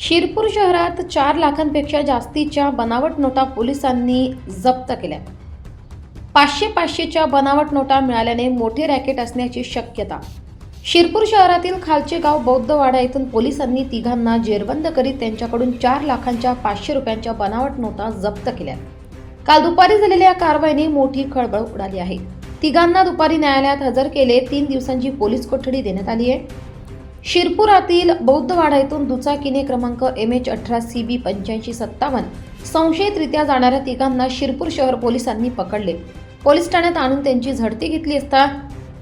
शिरपूर शहरात चार लाखांपेक्षा जास्तीच्या बनावट नोटा पोलिसांनी जप्त केल्या. पाचशे पाचशेच्या बनावट नोटा मिळाल्याने मोठे रॅकेट असण्याची शक्यता. शिरपूर शहरातील खालचे गाव बौद्धवाडा येथून पोलिसांनी तिघांना जेरबंद करीत त्यांच्याकडून चार लाखांच्या पाचशे रुपयांच्या बनावट नोटा जप्त केल्या. काल दुपारी झालेल्या या कारवाईने मोठी खळबळ उडाली आहे. तिघांना दुपारी न्यायालयात हजर केले तीन दिवसांची पोलीस कोठडी देण्यात आली आहे. शिरपुरातील बौद्धवाडा येथून दुचाकीने क्रमांक एम एच अठरा सी बी पंच्याऐंशी सत्तावन्न. संशयितरित्या जाणाऱ्या तिघांना शिरपूर शहर पोलिसांनी पकडले. पोलीस ठाण्यात आणून त्यांची झडती घेतली असता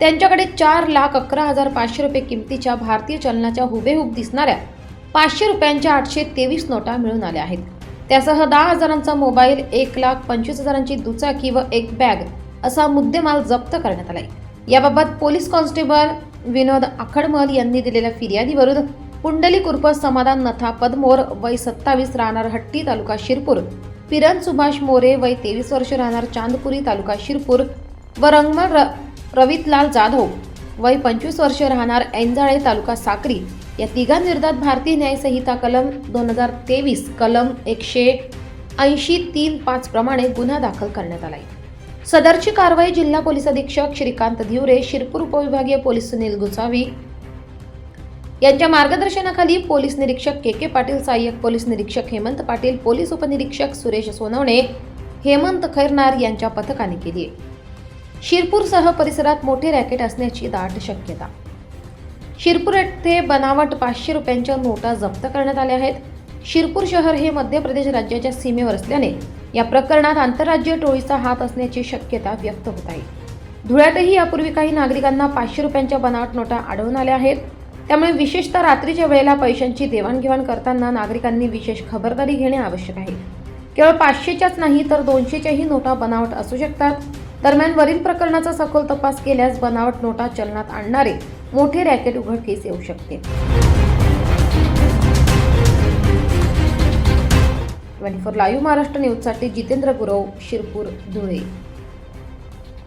त्यांच्याकडे चार लाख अकरा हजार पाचशे रुपये किमतीच्या भारतीय चलनाच्या हुबेहूब दिसणाऱ्या पाचशे रुपयांच्या आठशे तेवीस नोटा मिळून आल्या आहेत. त्यासह दहा हजारांचा मोबाईल एक लाख पंचवीस हजारांची दुचाकी व एक बॅग असा मुद्देमाल जप्त करण्यात आलाय. याबाबत पोलीस कॉन्स्टेबल विनोद आखडमल यांनी दिलेल्या फिर्यादीवरून पुंडलिक उर्फ समाधान नथा पदमोर वय सत्तावीस राहणार हट्टी तालुका शिरपूर. किरण सुभाष मोरे वय तेवीस वर्ष राहणार चांदपुरी तालुका शिरपूर. व रंगमल र रवितलाल जाधव वय पंचवीस वर्ष राहणार एंजाळे तालुका साक्री. या तिघांविरोधात भारतीय न्याय संहिता कलम दोन हजार तेवीस कलम एकशे ऐंशी तीन पाच प्रमाणे गुन्हा दाखल करण्यात आला आहे सदरची कारवाई जिल्हा पोलीस अधीक्षक श्रीकांत धिवरे शिरपूर उपविभागीय पोलीस सुनील गुसावी. यांच्या मार्गदर्शनाखाली पोलीस निरीक्षक के के पाटील सहाय्यक पोलीस निरीक्षक हेमंत पाटील पोलीस उपनिरीक्षक सुरेश सोनवणे हेमंत खैरनार यांच्या पथकाने केली शिरपूरसह परिसरात मोठे रॅकेट असण्याची दाट शक्यता. शिरपूर येथे बनावट पाचशे रुपयांच्या नोटा जप्त करण्यात आल्या आहेत. शिरपूर शहर हे मध्य प्रदेश राज्याच्या सीमेवर असल्याने या प्रकरणात आंतरराज्यीय टोळीचा हात असण्याची शक्यता व्यक्त होत आहे. धुळ्यातही यापूर्वी काही नागरिकांना पाचशे रुपयांच्या बनावट नोटा आढळून आल्या आहेत. त्यामुळे विशेषतः रात्रीच्या वेळेला पैशांची देवाणघेवाण करताना नागरिकांनी विशेष खबरदारी घेणे आवश्यक आहे. केवळ पाचशेच्याच नाही तर दोनशेच्याही नोटा बनावट असू शकतात. दरम्यान वरील प्रकरणाचा सखोल तपास केल्यास बनावट नोटा चलनात आणणारे मोठे रॅकेट उघडकीस येऊ शकते. ट्वेंटी फोर लाईव्ह महाराष्ट्र न्यूजसाठी जितेंद्र गुरव शिरपूर धुळे.